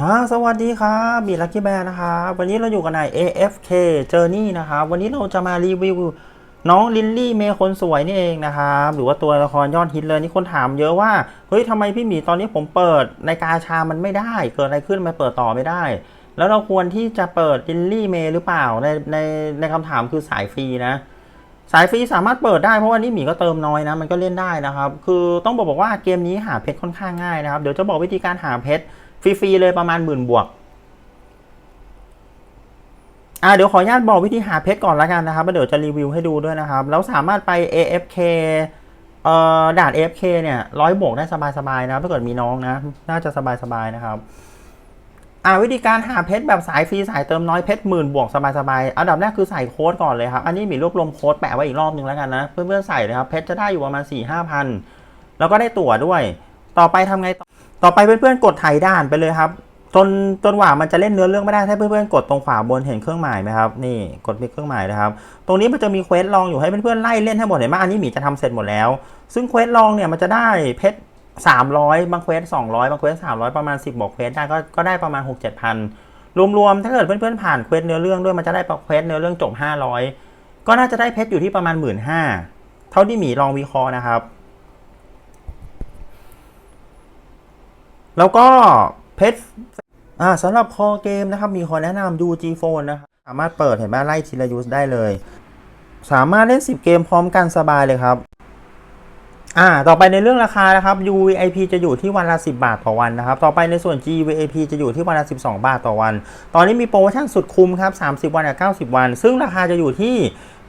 ฮะสวัสดีครับมีลักกี้แบร์นะครับวันนี้เราอยู่กันใน AFK Journey นะครับวันนี้เราจะมารีวิวน้องลินลี่เมย์คนสวยนี่เองนะครับหรือว่าตัวละครยอดฮิตเลยนี่คนถามเยอะว่าเฮ้ยทำไมพี่หมีตอนนี้ผมเปิดในกาชามันไม่ได้ เกิดอะไรขึ้นมาเปิดต่อไม่ได้ แล้วเราควรที่จะเปิดลินลี่เมย์หรือเปล่าในในในคำถามคือสายฟรีนะสายฟรีสามารถเปิดได้เพราะว่านี่หมีก็เติมน้อยนะ มันก็เล่นได้นะครับ คือต้องบอกบอกว่าเกมนี้หาเพชรค่อนข้างง่ายนะครับ เดี๋ยวจะบอกวิธีการหาเพชร ฟรีๆเลยประมาณหมื่นบวกอ่าเดี๋ยวขออนุญาตบอกวิธีหาเพชรก่อนละกันนะครับเดี๋ยวจะรีวิวให้ดูด้วยนะครับ แล้วสามารถไป AFK เอ่อด่าน AFK เนี่ยร้อยบวกได้สบายๆนะถ้าเกิดมีน้องนะ น่าจะสบายๆนะครับ อ่าวิธีการหาเพชรแบบสายฟรีสายเติมน้อยเพชรหมื่นบวกสบายๆอันดับแรกคือใส่โค้ดก่อนเลยครับ อันนี้มีรวบรวมโค้ดแปะไว้อีกรอบนึงแล้วกันนะ เพื่อนๆใส่เลยครับเพชรจะได้อยู่ประมาณ4ี่ห้าพันแล้วก็ได้ตั๋วด้วย ต่อไปทำไงต่อ ต่อไปเพื่อนๆกดไถด่านไปเลยครับ จนจนกว่ามันจะเล่นเนื้อเรื่องไม่ได้ถ้าเพื่อนๆกดตรงขวาบนเห็นเครื่องหมายไหมครับนี่กดมีเครื่องหมายนะครับ ตรงนี้มันจะมีเควสลองอยู่ให้เพื่อนๆไล่เล่นให้หมดเห็นไหมอันนี้หมีจะทำเสร็จหมดแล้ว ซึ่งเควสลองเนี่ยมันจะได้เพชร300บางเควส200บางเควส300ประมาณ10บอกเควสได้ก็ก็ได้ประมาณ6 7พันรวมๆถ้าเกิดเพื่อนๆผ่านเควสเนื้อเรื่องด้วยมันจะได้เควสเนื้อเรื่องจบ500ก็น่าจะได้เพชรอยู่ที่ประมาณ1 5ื่นเท่าที่หมีลองวิเคราะห์นะครับ แล้วก็เพชรอ่าสำหรับคอเกมนะครับ มีคนแนะนำ UG Phone นะครับสามารถเปิดเห็นไหมไล่ทีละยูสได้เลย สามารถเล่น 10 เกมพร้อมกันสบายเลยครับอ่า ต่อไปในเรื่องราคานะครับ UVIP จะอยู่ที่วันละ 10 บาทต่อวันนะครับ ต่อไปในส่วน GVIP จะอยู่ที่วันละ 12 บาทต่อวัน ตอนนี้มีโปรโมชั่นสุดคุ้มครับ 30 วันกับ90 วัน ซึ่งราคาจะอยู่ที่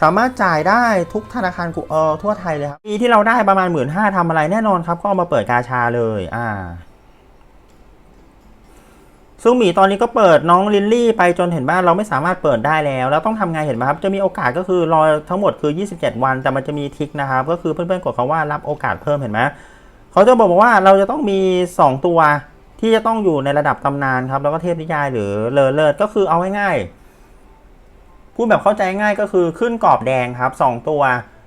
สามารถจ่ายได้ทุกธนาคารกูเออทั่วไทยเลยครับปีที่เราได้ประมาณ1 5ื่นห้าทำอะไรแน่นอนครับ ก็เอามาเปิดกาชาเลย อ่า ซึ่งหมีตอนนี้ก็เปิดน้องลินลี่ไปจนเห็นว่าเราไม่สามารถเปิดได้แล้ว แล้วต้องทำไงเห็นไหมครับ จะมีโอกาสก็คือรอทั้งหมดคือ 27 วัน แต่มันจะมีทิกนะครับ ก็คือเพื่อนๆกดคำว่ารับโอกาสเพิ่มเห็นไหมเขาจะบอกว่าเราจะต้องมี 2 ตัวที่จะต้องอยู่ในระดับตำนานครับ แล้วก็เทพนิยายหรือเลอเลิศก็คือเอาง่ายๆ พูดแบบเข้าใจง่ายก็คือขึ้นกรอบแดงครับ 2 ตัว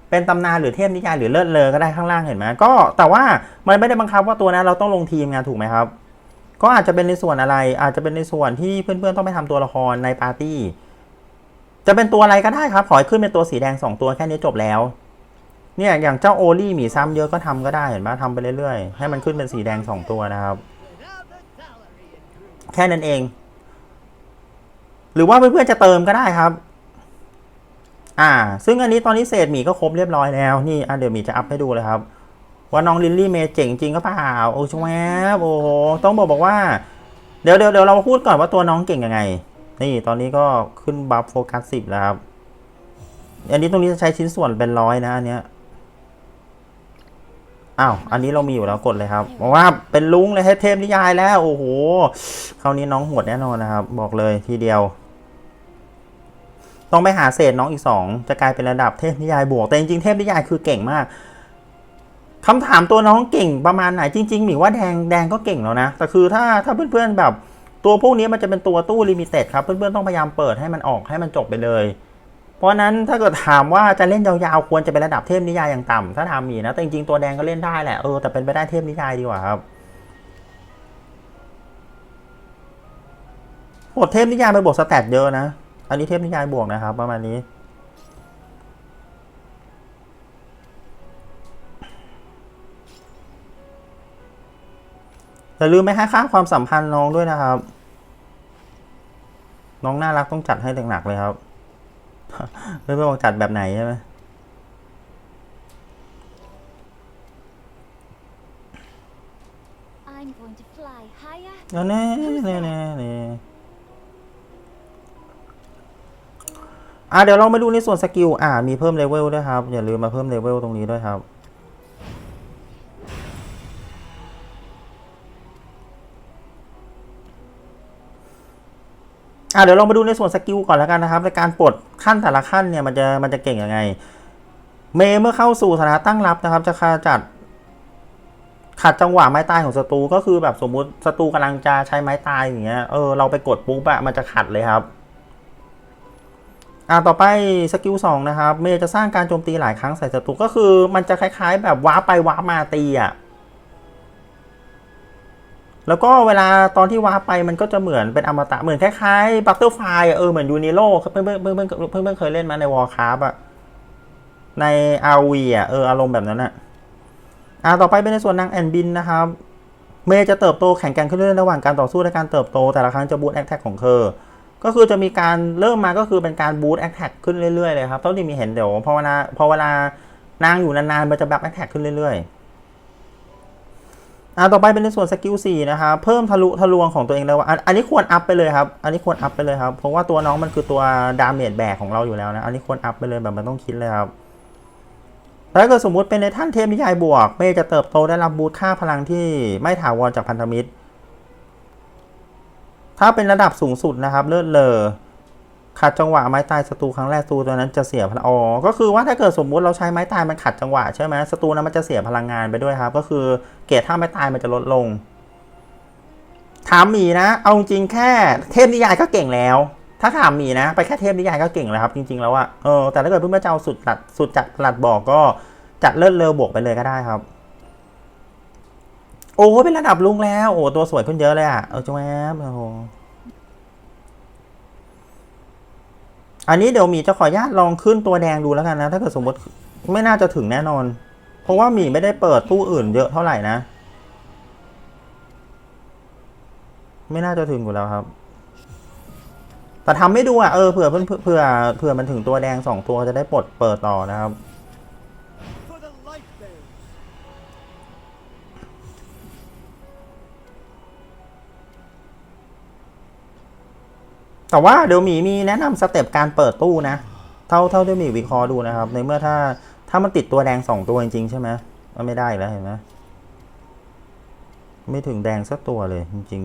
เป็นตำนานหรือเทพนิยายหรือเลิศเลอก็ได้ข้างล่างเห็นไหมก็แต่ว่ามันไม่ได้บังคับว่าตัวนั้นเราต้องลงทีมไงถูกไหมครับ ก็อาจจะเป็นในส่วนอะไร อาจจะเป็นในส่วนที่เพื่อนๆต้องไปทำตัวละครในปาร์ตี้ จะเป็นตัวอะไรก็ได้ครับขอให้ขึ้นเป็นตัวสีแดง 2 ตัวแค่นี้จบแล้ว เนี่ยอย่างเจ้าโอลี่หมีซ้ำเยอะก็ทำก็ได้เห็นไหมทำไปเรื่อยๆ ให้มันขึ้นเป็นสีแดง 2 ตัวนะครับ แค่นั้นเอง หรือว่าเพื่อนๆจะเติมก็ได้ครับ อ่า ซึ่งอันนี้ตอนนี้เศษหมีก็ครบเรียบร้อยแล้ว นี่อะเดี๋ยวหมีจะอัพให้ดูเลยครับ ว่าน้องลิลลี่เมย์เจ๋งจริงก็เปล่า โอ้ชวบโอ้โห ต้องบอกบอกว่า เดี๋ยวเดี๋ยวเดี๋ยวเรามาพูดก่อนว่าตัวน้องเก่งยังไง นี่ตอนนี้ก็ขึ้นบัฟโฟกัสสิบแล้วครับ อันนี้ตรงนี้จะใช้ชิ้นส่วนเป็นร้อยนะอันเนี้ย อ้าว อันนี้เรามีอยู่แล้วกดเลยครับบอกว่าเป็นลุงเลยให้เทพนิยายแล้ว โอ้โห คราวนี้น้องโหดแน่นอนนะครับ บอกเลยทีเดียว ต้องไปหาเศษน้องอีกสองจะกลายเป็นระดับเทพนิยายบวก แต่จริงๆเทพนิยายคือเก่งมากคำถามตัวน้องเก่งประมาณไหนจริงๆหมีว่าแดงแดงก็เก่งแล้วนะ แต่คือถ้าถ้าเพื่อนๆแบบตัวพวกนี้มันจะเป็นตัวตู้ลิมิเต็ดครับ เพื่อนๆต้องพยายามเปิดให้มันออกให้มันจบไปเลย เพราะนั้นถ้าเกิดถามว่าจะเล่นยาวๆควรจะเป็นระดับเทพนิยายอย่างต่ำถ้าทำหมีนะ แต่จริงๆตัวแดงก็เล่นได้แหละเออแต่เป็นไปได้เทพนิยายดีกว่าครับโหดเทพนิยายไปบวกสแตทเยอะนะ อันนี้เทพนิยายบวกนะครับ ประมาณนี้ อย่าลืมไม่ให้ค่าความสัมพันธ์น้องด้วยนะครับ น้องน่ารักต้องจัดให้หนักๆเลยครับเพื่อนๆบอกจัดแบบไหนใช่ไหม I'm going to fly higher แล้วแน่แน่แน่แอะเดี๋ยวเรามาดูในส่วนสกิลอ่ามีเพิ่มเลเวลด้วยครับ อย่าลืมมาเพิ่มเลเวลตรงนี้ด้วยครับอะเดี๋ยวลองมาดูในส่วนสกิลก่อนแล้วกันนะครับในการปลดขั้นแต่ละขั้นเนี่ยมันจะมันจะเก่งยังไง เมย์เมื่อเข้าสู่สถานะตั้งรับนะครับ จะขจัดขัดจังหวะไม้ตายของศัตรูก็คือแบบสมมุติศัตรูกำลังจะใช้ไม้ตายอย่างเงี้ยเออเราไปกดปุ๊บอะมันจะขัดเลยครับ อ่าต่อไปสกิลสองนะครับเมย์จะสร้างการโจมตีหลายครั้งใส่ศัตรูก็คือมันจะคล้ายๆ แบบว้าไปว้ามาตีอะแล้วก็เวลาตอนที่ว้าไปมันก็จะเหมือนเป็นอมตะเหมือนคล้ายๆบัตเตอร์ไฟเออเหมือนยูนิโร่เพื่อนเพื่อนเพื่อนเพื่อนเพื่อนเคยเล่นมาในวอลคราฟอะในอาวีอะเอออารมณ์แบบนั้นอะอ่าต่อไปเป็นในส่วนนางแอนบินนะครับ เมย์จะเติบโตแข่งกันขึ้นเรื่อยๆระหว่างการต่อสู้และการเติบโต แต่ละครั้งจะบูตแอคแท็กของเธอ ก็คือจะมีการเริ่มมาก็คือเป็นการบูตแอคแท็กขึ้นเรื่อยๆเลยครับเท่าที่มีเห็นเดี๋ยวพอเวลาพอเวลานางอยู่นานๆมันจะแบบแอคแท็กขึ้นเรื่อยๆอ่าต่อไปเป็นในส่วนสกิล4นะครับเพิ่มทะลุทะลวงของตัวเองเลยว่าอันนี้ควรอัพไปเลยครับอันนี้ควรอัพไปเลยครับเพราะว่าตัวน้องมันคือตัวดาเมจแบกของเราอยู่แล้วนะอันนี้ควรอัพไปเลยแบบมันต้องคิดเลยครับแล้วก็สมมุติเป็นในท่านเทพนิยายบวกเมย์จะเติบโตได้รับบูทค่าพลังที่ไม่ถาวรจากพันธมิตร ถ้าเป็นระดับสูงสุดนะครับ เลิศเลอขัดจังหวะไม้ตายศัตรูครั้งแรกศัตรูตัวนั้นจะเสียพลังอ๋อก็คือว่าถ้าเกิดสมมุติเราใช้ไม้ตายมันขัดจังหวะใช่ไหมศัตรูนั้นมันจะเสียพลังงานไปด้วยครับ ก็คือเกรดถ้าไม้ตายมันจะลดลง ถามหมีนะ เอาจริงแค่เทพนิยายก็เก่งแล้ว ถ้าถามหมีนะ ไปแค่เทพนิยายก็เก่งแล้วครับจริง ๆ แล้วอะเออแต่ถ้าเกิดเพื่อนๆจะเอาสุดตัดสุดจัดหลัดบอกก็จัดเลิศเลอบวกไปเลยก็ได้ครับ โอ้เป็นระดับลุงแล้ว โอ้ตัวสวยขึ้นเยอะเลยอะ เออจ้าแวบโอ้โหอันนี้เดี๋ยวมีจะขออนุญาตลองขึ้นตัวแดงดูแล้วกันนะ ถ้าเกิดสมมติไม่น่าจะถึงแน่นอน เพราะว่ามีไม่ได้เปิดตู้อื่นเยอะเท่าไหร่นะ ไม่น่าจะถึงอยู่แล้วครับ แต่ทำไม่ดูอะ เออเผื่อเพื่อเผื่อเผื่อมันถึงตัวแดงสองตัวจะได้ปลดเปิดต่อนะครับ แต่ว่าเดี๋ยวหมีมีแนะนำสเต็ปการเปิดตู้นะ เท่าเท่าที่หมีวิเคราะห์ดูนะครับ ในเมื่อถ้าถ้ามันติดตัวแดงสองตัวจริงๆใช่ไหมมันไม่ได้แล้วเห็นไหมไม่ถึงแดงสักตัวเลยจริง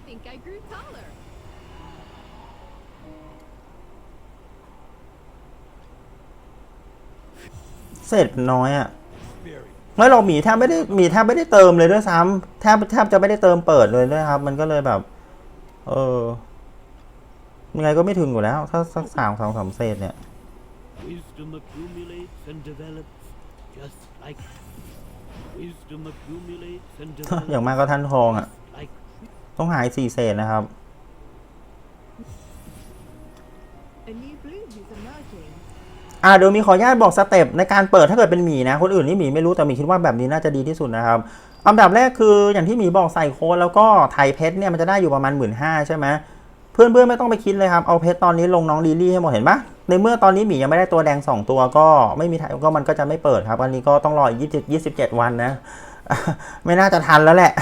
Pain เสร็จน้อยอะ Very ไม่หรอกหมีแทบไม่ได้หมีแทบไม่ได้เติมเลยด้วยซ้ำแทบแทบจะไม่ได้เติมเปิดเลยด้วยครับ มันก็เลยแบบ เออยังไงก็ไม่ถึงอยู่แล้ว ถ้าสักสามสองสามเศษเนี่ย Wisdom accumulates and develops just like wisdom accumulates and อย่าง develops มากก็ท่านทองอะ like ต้องหายสี่เศษนะครับ อ่าเดี๋ยวมีขออนุญาตบอกสเต็ปในการเปิดถ้าเกิดเป็นหมีนะ คนอื่นนี่หมีไม่รู้แต่หมีคิดว่าแบบนี้น่าจะดีที่สุดนะครับอันดับแรกคืออย่างที่หมีบอกใส่โค้ดแล้วก็ไทยเพชรเนี่ยมันจะได้อยู่ประมาณหมื่นห้าใช่ไหมเพื่อนเพื่อนๆไม่ต้องไปคิดเลยครับเอาเพชรตอนนี้ลงน้องลิลี่ให้หมดเห็นปะในเมื่อตอนนี้หมียังไม่ได้ตัวแดง 2 ตัวก็ไม่มีไทยก็มันก็จะไม่เปิดครับ อันนี้ก็ต้องรอยี่สิบยี่สิบเจ็ดวันนะ ไม่น่าจะทันแล้วแหละ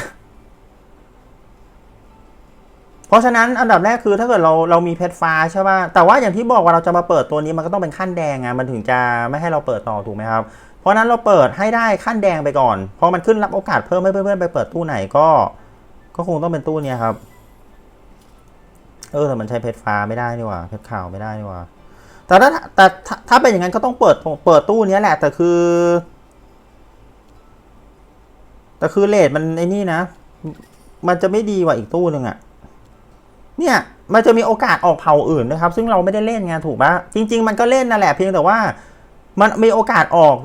เพราะฉะนั้นอันดับแรกคือถ้าเกิดเราเรามีเพชรฟ้าใช่ป่ะแต่ว่าอย่างที่บอกว่าเราจะมาเปิดตัวนี้มันก็ต้องเป็นขั้นแดงไงมันถึงจะไม่ให้เราเปิดต่อถูกไหมครับ เพราะฉะนั้นเราเปิดให้ได้ขั้นแดงไปก่อนพอมันขึ้นรับโอกาสเพิ่มให้เพื่อนๆไปเปิดตู้ไหนก็ ก็คงต้องเป็นตู้เนี้ยครับ เออแต่มันใช้เพชรฟ้าไม่ได้นี่หว่าเพชรขาวไม่ได้นี่หว่าแต่ถ้าแต่ถ้าเป็นอย่างนั้นก็ต้องเปิดเปิดตู้เนี้ยแหละแต่คือ แต่คือเลทมันไอ้นี่นะ มันจะไม่ดีกว่าอีกตู้หนึ่งอะ เนี่ยมันจะมีโอกาสออกเผ่าอื่นนะครับ ซึ่งเราไม่ได้เล่นไงถูกปะจริง ๆ มันก็เล่นนั่นแหละเพียงแต่ว่า มันมีโอกาสออก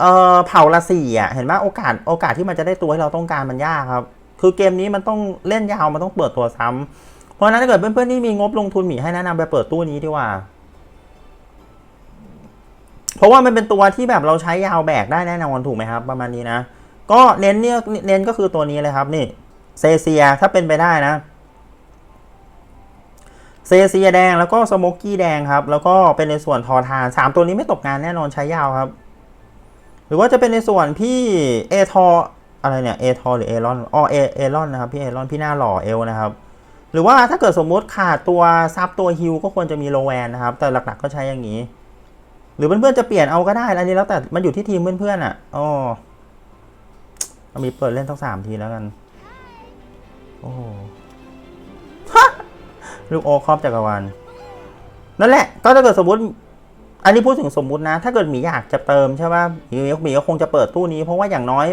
เอ่อเผ่าละสี่อะเห็นไหมโอกาสโอกาสที่มันจะได้ตัวที่เราต้องการมันยากครับ คือเกมนี้มันต้องเล่นยาวมันต้องเปิดตัวซ้ำเพราะนั้นถ้าเกิดเพื่อนๆที่มีงบลงทุนหมีให้แนะนำไปเปิดตู้นี้ดีกว่า เพราะว่ามันเป็นตัวที่แบบเราใช้ยาวแบกได้แน่นอนถูกไหมครับ ประมาณนี้นะก็เน้นเนี่ยเน้นก็คือตัวนี้เลยครับนี่เซเซียถ้าเป็นไปได้นะ ซเซียแดงแล้วก็สโมกกี้แดงครับ แล้วก็เป็นในส่วนทอทานสามตัวนี้ไม่ตกงานแน่นอนใช้ยาวครับ หรือว่าจะเป็นในส่วนพี่เอทออะไรเนี่ยเอทอหรือเอรอนอ๋อเอเอรอนนะครับพี่เอรอนพี่หน้าหล่อเอลนะครับ หรือว่าถ้าเกิดสมมุติขาดตัวซับตัวฮิลก็ควรจะมีโลแวนนะครับ แต่หลักๆก็ใช้อย่างนี้ หรือเพื่อนๆจะเปลี่ยนเอาก็ได้อันนี้แล้วแต่มันอยู่ที่ทีมเพื่อนๆอะอ๋อเอามีเปิดเล่นทั้งสามทีแล้วกัน โอ้ ลูกโอครอบจักรวาลนั่นแหละ ก็ถ้าเกิดสมมติ อันนี้พูดถึงสมมุตินะ ถ้าเกิดหมีอยากจะเติมใช่ป่ะหมีหมีก็คงจะเปิดตู้นี้ เพราะว่าอย่างน้อย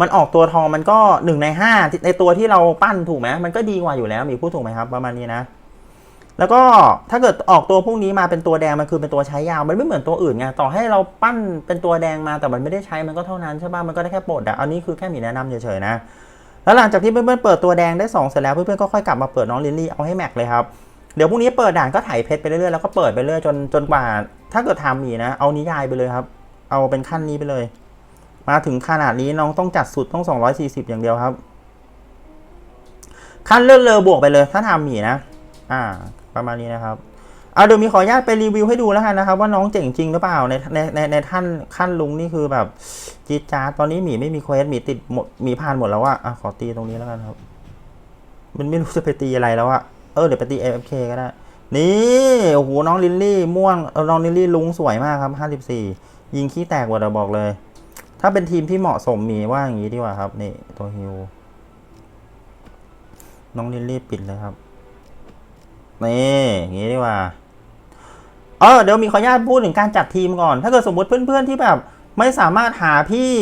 มันออกตัวทองมันก็หนึ่งในห้าในตัวที่เราปั้นถูกไหมมันก็ดีกว่าอยู่แล้วหมีพูดถูกไหมครับ ประมาณนี้นะ แล้วก็ถ้าเกิดออกตัวพวกนี้มาเป็นตัวแดงมันคือเป็นตัวใช้ยาว มันไม่เหมือนตัวอื่นไงต่อให้เราปั้นเป็นตัวแดงมาแต่มันไม่ได้ใช้มันก็เท่านั้นใช่ป่ะมันก็ได้แค่ปลดอะอันนี้คือแค่หมีแนะนำเฉยๆนะแล้วหลังจากที่เพื่อนๆเปิดตัวแดงได้2เสร็จแล้วเพื่อนๆก็ค่อยกลับมาเปิดน้องลิลลี่เอาให้แม็กเลยครับ เดี๋ยวพรุ่งนี้เปิดด่านก็ถ่ายเพชรไปเรื่อยๆแล้วก็เปิดไปเรื่อยจนจนกว่า ถ้าเกิดทำมีนะ เอานิยายไปเลยครับ เอาเป็นขั้นนี้ไปเลย มาถึงขนาดนี้น้องต้องจัดสุดต้อง 240 อย่างเดียวครับ ขั้นเลื่อนเลอบวกไปเลย ถ้าทำมีนะ อ่า ประมาณนี้นะครับเอาเดี๋ยวมีขออนุญาตไปรีวิวให้ดูแล้วกันนะครับ ว่าน้องเจ๋งจริงหรือเปล่าในในในในท่านขั้นลุงนี่คือแบบจีจ้าตอนนี้หมีไม่มีเควสหมีติดหมดหมีผ่านหมดแล้วอะอะขอตีตรงนี้แล้วกันครับ มันไม่รู้จะไปตีอะไรแล้วอะ เออเดี๋ยวไปตี AFK ก็ได้ นี่โอ้โหน้องลิลลี่ม่วงน้องลิลลี่ลุงสวยมากครับ 54 ยิงขี้แตกหมดอะบอกเลย ถ้าเป็นทีมที่เหมาะสมมีว่าอย่างนี้ดีกว่าครับ นี่ตัวฮิวน้องลิลลี่ปิดเลยครับ นี่อย่างนี้ดีกว่าเออเดี๋ยวมีขออนุญาตพูดถึงการจัดทีมก่อน ถ้าเกิดสมมติเพื่อนๆที่แบบ ไม่สามารถหาพี่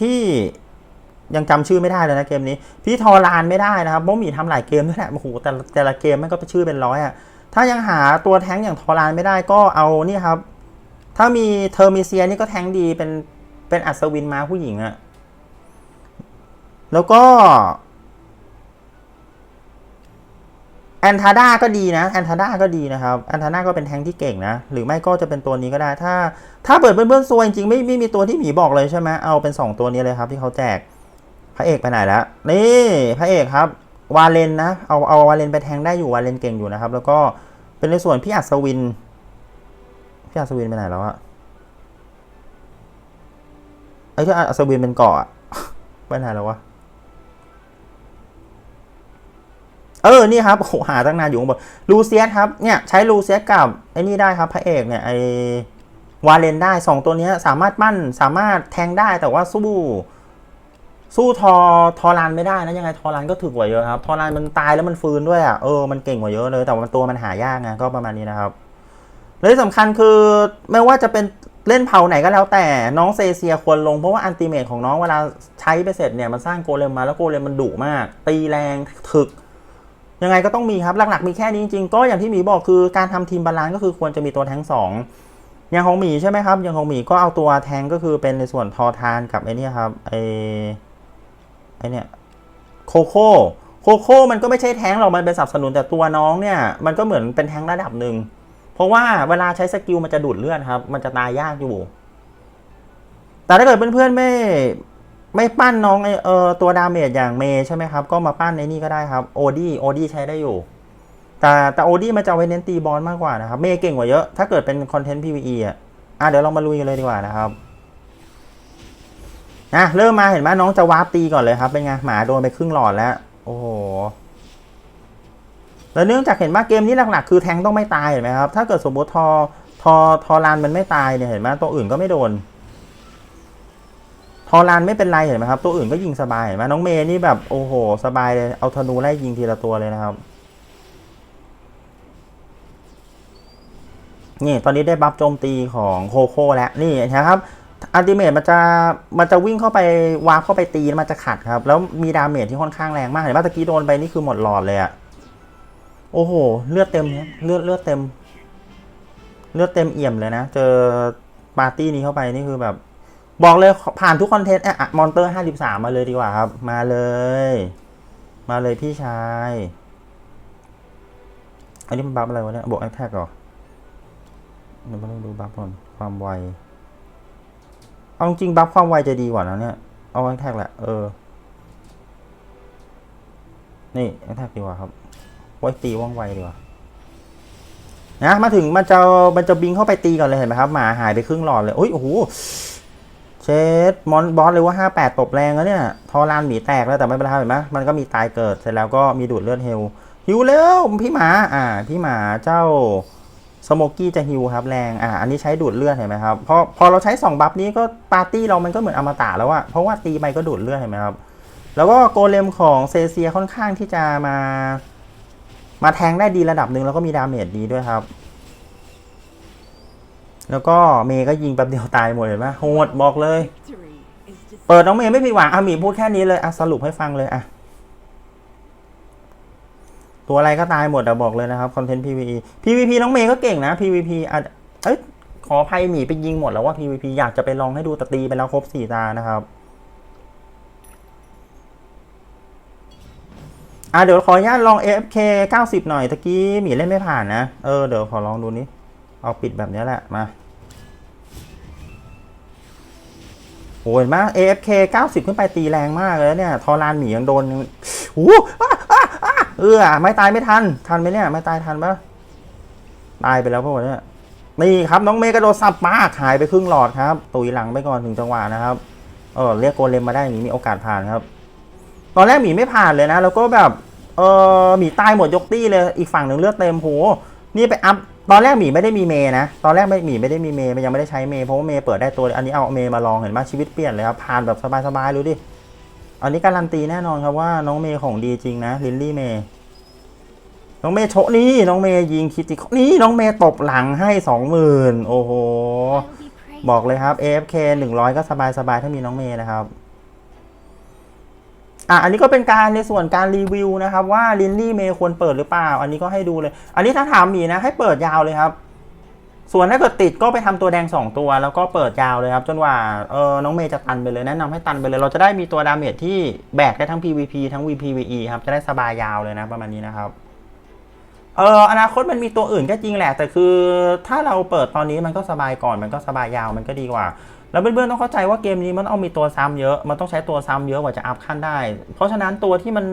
พี่ ยังจำชื่อไม่ได้เลยนะเกมนี้ พี่ทอรานไม่ได้นะครับเพราะหมี่ทำหลายเกมด้วยแหละโอ้โหแต่แต่ละเกมมันก็เป็นชื่อเป็นร้อยอะถ้ายังหาตัวแท้งอย่างทอรานไม่ได้ก็เอานี่ครับ ถ้ามีเทอร์มิเซียนี่ก็แท้งดีเป็นเป็นอัศวินม้าผู้หญิงอะแล้วก็แอนทาด้าก็ดีนะแอนทาด้าก็ดีนะครับแอนทาด้าก็เป็นแทงที่เก่งนะ หรือไม่ก็จะเป็นตัวนี้ก็ได้ ถ้า ถ้าเปิดเพื่อนๆซวยจริงๆไม่ไม่มีตัวที่หมีบอกเลยใช่ไหมเอาเป็น 2 ตัวนี้เลยครับที่เขาแจก พระเอกไปไหนแล้ว นี่พระเอกครับ วาเลนนะ เอาเอาวาเลนไปแทงได้อยู่วาเลนเก่งอยู่นะครับ แล้วก็เป็นในส่วนพี่อัศวิน พี่อัศวินไปไหนแล้วอะไอ้ที่อัศวินเป็นเกาะไปไหนแล้ววะ เออ นี่ครับโอ้หหาตั้งนานอยู่บนลูเซียสครับ เนี่ยใช้ลูเซียสกับไอ้นี่ได้ครับ พระเอกเนี่ยไอวาเลนได้สองตัวนี้สามารถปั้นสามารถแทงได้แต่ว่าสู้ สู้ทอทอรานไม่ได้นะยังไงทอรานก็ถึกกว่าเยอะครับ ทอรานมันตายแล้วมันฟื้นด้วยอะเออมันเก่งกว่าเยอะเลย แต่ว่ามันตัวมันหายากไงก็ประมาณนี้นะครับและที่สำคัญคือไม่ว่าจะเป็นเล่นเผ่าไหนก็แล้วแต่น้องเซเซียควรลงเพราะว่าอันติเมทของน้องเวลาใช้ไปเสร็จเนี่ยมันสร้างโกเลมมาแล้วโกเลมมันดุมาก ตีแรงถึก ยังไงก็ต้องมีครับหลักๆมีแค่นี้จริงๆก็อย่างที่หมีบอกคือการทำทีมบาลานซ์ก็คือควรจะมีตัวแทงสองอย่างของหมีใช่ไหมครับอย่างของหมีก็เอาตัวแทงก็คือเป็นในส่วนทอทานกับไอเนี่ยครับไอ ไอเนี่ยโคโค่โคโค่มันก็ไม่ใช่แทงหรอกมันเป็นสนับสนุนแต่ตัวน้องเนี่ยมันก็เหมือนเป็นแทงระดับหนึ่งเพราะว่าเวลาใช้สกิลมันจะดูดเลือดครับ มันจะตายยากอยู่ แต่ถ้าเกิดเพื่อนๆไม่ไม่ปั้นน้องไอเออตัวดาเมจอย่างเมย์ใช่ไหมครับ ก็มาปั้นในนี่ก็ได้ครับโอดี้โอดี้ใช้ได้อยู่ แต่แต่โอดี้มันจะเอาไว้เน้นตีบอลมากกว่านะครับ เมย์เก่งกว่าเยอะ ถ้าเกิดเป็นคอนเทนต์ PVE อะอะเดี๋ยวเรามาลุยกันเลยดีกว่านะครับ อะเริ่มมาเห็นไหมน้องจะวาร์ปตีก่อนเลยครับ เป็นไงหมาโดนไปครึ่งหลอดแล้ว โอ้โหแล้วเนื่องจากเห็นว่าเกมนี้หลักๆคือแทงต้องไม่ตายเห็นไหมครับ ถ้าเกิดสมมติทอทอทอรานมันไม่ตายเนี่ยเห็นไหมตัวอื่นก็ไม่โดน ทอรานไม่เป็นไรเห็นไหมครับ ตัวอื่นก็ยิงสบายเห็นไหมน้องเมย์นี่แบบโอ้โห สบายเลยเอาธนูไล่ยิงทีละตัวเลยนะครับนี่ตอนนี้ได้บัฟโจมตีของโคโค่แล้วนี่นะครับ อัลติเมทมันจะมันจะวิ่งเข้าไปวาร์ปเข้าไปตีมันจะขัดครับ แล้วมีดาเมจที่ค่อนข้างแรงมากเห็นไหมตะกี้โดนไปนี่คือหมดหลอดเลยอะโอ้โห เลือดเต็มเลือดเลือดเต็ม เลือดเต็มเอี่ยมเลยนะ เจอปาร์ตี้นี้เข้าไปนี่คือแบบ บอกเลยผ่านทุกคอนเทนต์อะมอนเตอร์ห้าสิบสามมาเลยดีกว่าครับ มาเลย มาเลยพี่ชายอันนี้มันบัฟอะไรวะเนี่ยบวกแอคแท็กเหรอเดี๋ยวมาลองดูบัฟก่อนความไว เอาจริงบัฟความไวจะดีกว่านะเนี่ย เอาแท็กแหละ เออ นี่แท็กดีกว่าครับ ไว้ตีว่องไวดีกว่า นะ มาถึงมันจะมันจะบิงเข้าไปตีก่อนเลยเห็นไหมครับ หมาหายไปครึ่งหลอดเลยโอ้ยโอ้โห เชดมอนบอสเลยว่า58ตบแรงแล้วเนี่ย ทอรานหมีแตกแล้วแต่ไม่เป็นไรเห็นไหมมันก็มีตายเกิดเสร็จแล้วก็มีดูดเลือดเฮลฮิวเร็วพี่หมา อ่า พี่หมาเจ้า สโมกี้จะฮิวครับแรง อ่า อันนี้ใช้ดูดเลือดเห็นไหมครับพอพอเราใช้ 2 บัฟนี้ก็ปาร์ตี้เรามันก็เหมือนอมตะแล้วอะเพราะว่าตีไปก็ดูดเลือดเห็นไหมครับ แล้วก็โกเลมของเซเซียค่อนข้างที่จะมา มาแทงได้ดีระดับหนึ่งแล้วก็มีดาเมจดีด้วยครับ แล้วก็เมย์ก็ยิงแป๊บเดียวตายหมดเห็นไหมโหดบอกเลย เปิดน้องเมย์ไม่ผิดหวังอะหมีพูดแค่นี้เลยอะสรุปให้ฟังเลยอะ ตัวอะไรก็ตายหมดอะบอกเลยนะครับคอนเทนต์ PVE PVP น้องเมย์ก็เก่งนะ PVP อะเอ้ยขออภัยหมีไปยิงหมดแล้วว่า PVP อยากจะไปลองให้ดูตตีไปแล้วครบสี่ตานะครับอะเดี๋ยวขออนุญาตลอง AFK 90 หน่อยตะกี้หมีเล่นไม่ผ่านนะ เออเดี๋ยวขอลองดูนี้เอาปิดแบบนี้แหละมาโอ้ยมาก AFK 90 ขึ้นไปตีแรงมากเลยเนี่ย ทอรานหมียังโดนโอ้โเออไม่ตายไม่ทัน ทันไหมเนี่ยไม่ตายทันปะตายไปแล้วพวกเนี่ยนี่ครับน้องเมย์กระโดดสับมากหายไปครึ่งหลอดครับ ตุยหลังไปก่อนถึงจังหวะนะครับเออเรียกโกเลมมาได้หมีมีโอกาสผ่านครับ ตอนแรกหมีไม่ผ่านเลยนะ แล้วก็แบบเออหมีตายหมดยกตี้เลยอีกฝั่งหนึ่งเลือดเต็มโหนี่ไปอัพตอนแรกหมีไม่ได้มีเมย์นะ ตอนแรกไม่หมีไม่ได้มีเมย์มันยังไม่ได้ใช้เมย์เพราะว่าเมย์เปิดได้ตัว อันนี้เอาเมย์มาลองเห็นไหมชีวิตเปลี่ยนเลยครับผ่านแบบสบายๆรู้ดิ อันนี้การันตีแน่นอนครับว่าน้องเมย์ของดีจริงนะลินลี่เมย์น้องเมย์โชนี่น้องเมย์ยิงคิติคนี่น้องเมย์ตบหลังให้สองหมื่นโอ้โห บอกเลยครับ AFK 100ก็สบายๆถ้ามีน้องเมย์นะครับอะอันนี้ก็เป็นการในส่วนการรีวิวนะครับ ว่าลินลี่เมย์ควรเปิดหรือเปล่า อันนี้ก็ให้ดูเลย อันนี้ถ้าถามหมีนะให้เปิดยาวเลยครับ ส่วนถ้าเกิดติดก็ไปทำตัวแดง 2 ตัว แล้วก็เปิดยาวเลยครับจนว่าเออน้องเมย์จะตันไปเลยแนะนำให้ตันไปเลย เราจะได้มีตัวดาเมจที่แบกได้ทั้ง PVP ทั้ง VPVE ครับจะได้สบายยาวเลยนะประมาณนี้นะครับเอออนาคตมันมีตัวอื่นก็จริงแหละแต่คือ ถ้าเราเปิดตอนนี้มันก็สบายก่อนมันก็สบายยาวมันก็ดีกว่า แล้วเพื่อนๆต้องเข้าใจว่าเกมนี้มันต้องมีตัวซ้ำเยอะ มันต้องใช้ตัวซ้ำเยอะกว่าจะอัพขั้นได้ เพราะฉะนั้นตัวที่มัน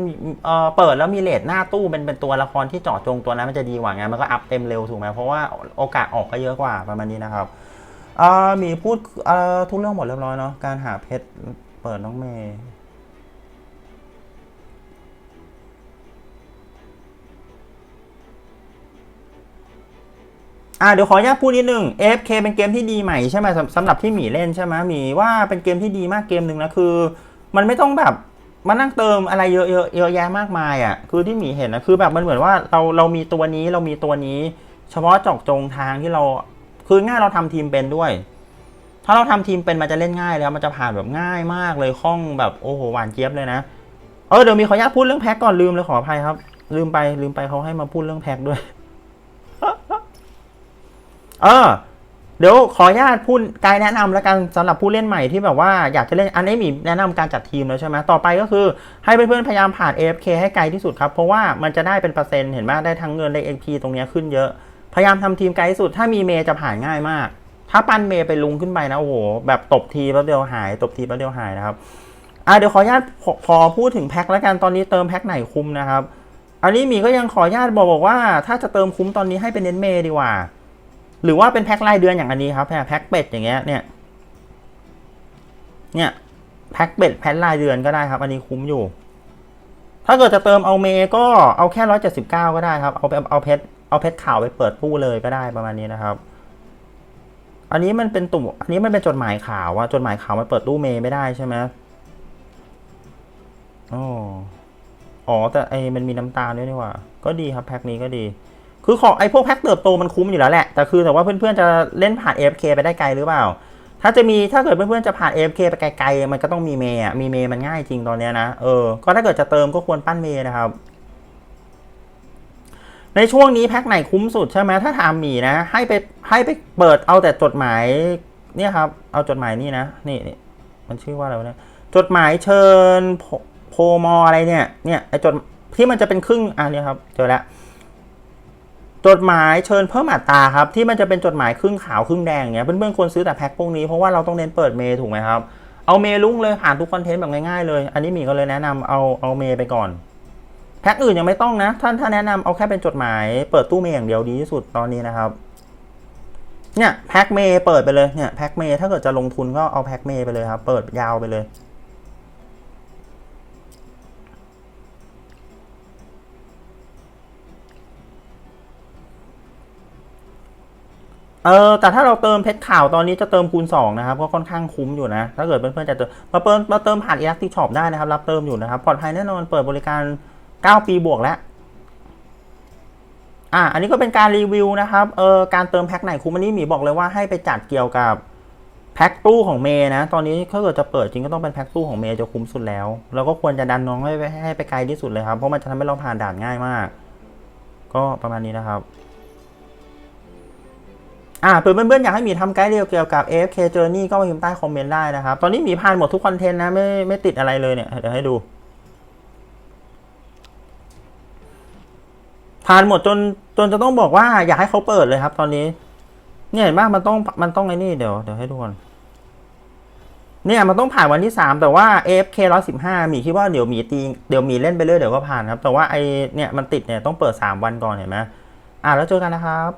เอ่อเปิดแล้วมีเลทหน้าตู้เป็นเป็นตัวละครที่เจาะจงตัวนั้นมันจะดีกว่าไงมันก็อัพเต็มเร็วถูกไหมเพราะว่าโอกาสออกก็เยอะกว่าประมาณนี้นะครับเอ่อมีพูดเอ่อทุกเรื่องหมดเรียบร้อยเนาะการหาเพชรเปิดน้องเมย์ อ่าเดี๋ยวขออนุญาตพูดนิดนึง AFK เป็นเกมที่ดีใหม่ใช่ไหมสำหรับที่หมีเล่นใช่ไหมหมีว่าเป็นเกมที่ดีมากเกมหนึ่งนะคือ มันไม่ต้องแบบมานั่งเติมอะไรเยอะเยอะเยอะแยะมากมายอะคือที่หมีเห็นนะคือแบบมันเหมือนว่าเราเรามีตัวนี้เรามีตัวนี้ เฉพาะจาะจงทางที่เราคือง่ายเราทำทีมเป็นด้วย ถ้าเราทำทีมเป็นมันจะเล่นง่ายแล้วมันจะผ่านแบบง่ายมากเลยคล่องแบบโอ้โหหวานเจี๊ยบเลยนะเออเดี๋ยวมีขออนุญาตพูดเรื่องแพ็กก่อนลืมเลยขออภัยครับ ลืมไปลืมไปเขาให้มาพูดเรื่องแพ็กด้วย เออ เดี๋ยวขออนุญาตพูดกายแนะนำแล้วกันสำหรับผู้เล่นใหม่ที่แบบว่าอยากจะเล่นอันนี้มีแนะนำการจัดทีมแล้วใช่ไหมต่อไปก็คือให้เพื่อนๆพยายามผ่าน AFK ให้ไกลที่สุดครับ เพราะว่ามันจะได้เป็นเปอร์เซ็นต์เห็นไหมได้ทั้งเงินได้ XP ตรงเนี้ยขึ้นเยอะ พยายามทำทีมไกลที่สุด ถ้ามีเมย์จะผ่านง่ายมาก ถ้าปั้นเมย์ไปลุงขึ้นไปนะโอ้โหแบบตบทีแป๊บเดียวหาย ตบทีแป๊บเดียวหายนะครับอะเดี๋ยวขออนุญาตพอพูดถึงแพ็คแล้วกันตอนนี้เติมแพ็คไหนคุ้มนะครับอันนี้มีก็ยังขออนุญาตบอกบอกว่า ถ้าจะเติมคุ้มตอนนี้ให้เป็นเน้นเมย์ดีกว่า หรือว่าเป็นแพ็ครายเดือนอย่างอันนี้ครับแพ็คเป็ดอย่างเงี้ยเนี่ยเนี่ยแพ็คเป็ดแพ็ครายเดือนก็ได้ครับ อันนี้คุ้มอยู่ ถ้าเกิดจะเติมเอาเมก็เอาแค่ร้อยเจ็ดสิบเก้าก็ได้ครับ เอาไปเอาเพชรเอาเพชรขาวไปเปิดตู้เลยก็ได้ประมาณนี้นะครับ อันนี้มันเป็นตุ่มอันนี้มันเป็นจดหมายขาวว่าจดหมายขาวมันเปิดตู้เมย์ไม่ได้ใช่ไหมอ๋ออ๋อแต่ไอ้มันมีน้ำตาลด้วยนี่ว่า ก็ดีครับแพ็คนี้ก็ดี คือของไอ้พวกแพ็คเติบโตมันคุ้มอยู่แล้วแหละ แต่คือแต่ว่าเพื่อนๆจะเล่นผ่าน AFK ไปได้ไกลหรือเปล่า ถ้าจะมีถ้าเกิดเพื่อนๆจะผ่าน AFK ไปไกลๆ มันก็ต้องมีเมย์อะ มีเมย์มันง่ายจริงตอนเนี้ยนะ เออ ก็ถ้าเกิดจะเติมก็ควรปั้นเมย์นะครับ ในช่วงนี้แพ็คไหนคุ้มสุดใช่ไหมถ้าถามหมีนะ ให้ไปให้ไปเปิดเอาแต่จดหมายเนี่ยครับ เอาจดหมายนี่นะ นี่นี่มันชื่อว่าอะไรวะเนี่ย จดหมายเชิญโพโพมออะไรเนี่ย เนี่ยไอจดที่มันจะเป็นครึ่งอะเนี่ยครับ เจอแล้ว จดหมายเชิญเพิ่มอัตราครับที่มันจะเป็นจดหมายครึ่งขาวครึ่งแดงอย่างเงี้ยเพื่อนๆควรซื้อแต่แพ็คพวกนี้เพราะว่าเราต้องเน้นเปิดเมย์ถูกไหมครับเอาเมย์ลุ้งเลยผ่านทุกคอนเทนต์แบบง่ายๆเลย อันนี้มีก็เลยแนะนำเอาเอาเมย์ไปก่อนแพ็คอื่นยังไม่ต้องนะท่านถ้าแนะนำเอาแค่เป็นจดหมาย เปิดตู้เมย์อย่างเดียวดีที่สุดตอนนี้นะครับเนี่ยแพ็คเมย์เปิดไปเลยเนี่ยแพ็คเมย์ถ้าเกิดจะลงทุนก็เอาแพ็คเมย์ไปเลยครับเปิดยาวไปเลย เออแต่ถ้าเราเติมเพชรข่าวตอนนี้จะเติมคูณ 2 นะครับ ก็ค่อนข้างคุ้มอยู่นะ ถ้าเกิดเพื่อนๆจะเติมมาเติมมาเติมผ่าน e l a s t i c Shop ได้นะครับ รับเติมอยู่นะครับปลอดภัยแน่นอนเปิดบริการ 9 ปีบวกแล้วอะอันนี้ก็เป็นการรีวิวนะครับเออการเติมแพ็คไหนคุ้มอันนี้หมีบอกเลยว่าให้ไปจัดเกี่ยวกับแพ็คตู้ของเมย์นะ ตอนนี้ถ้าเกิดจะเปิดจริงก็ต้องเป็นแพ็คตู้ของเมย์จะคุ้มสุดแล้วแล้วก็ควรจะดันน้องให้ไปให้ไปไกลที่สุดเลยครับเพราะมันจะทำให้เราผ่านด่านง่ายมาก ก็ประมาณนี้นะครับ อ่าเพื่อนเพื่อนอยากให้มีทำไกด์เรียวเกี่ยวกับ AFK Journey ก็มาพิมพ์ใต้คอมเมนต์ได้นะครับ ตอนนี้มีผ่านหมดทุกคอนเทนต์นะ ไม่ไม่ติดอะไรเลยเนี่ย เดี๋ยวให้ดู ผ่านหมดจนจนจะต้องบอกว่าอยากให้เขาเปิดเลยครับ ตอนนี้ เนี่ยเห็นไหมมันต้องมันต้องไอ้นี่เดี๋ยวเดี๋ยวให้ดูก่อนเนี่ยมันต้องผ่านวันที่สามแต่ว่า AFK ร้อยสิบห้ามีคิดว่าเดี๋ยวมีตีเดี๋ยวมีเล่นไปเรื่อยเดี๋ยวก็ผ่านครับ แต่ว่าไอเนี่ยมันติดเนี่ยต้องเปิดสามวันก่อนเห็นไหมอ่าแล้วเจอกันนะครับ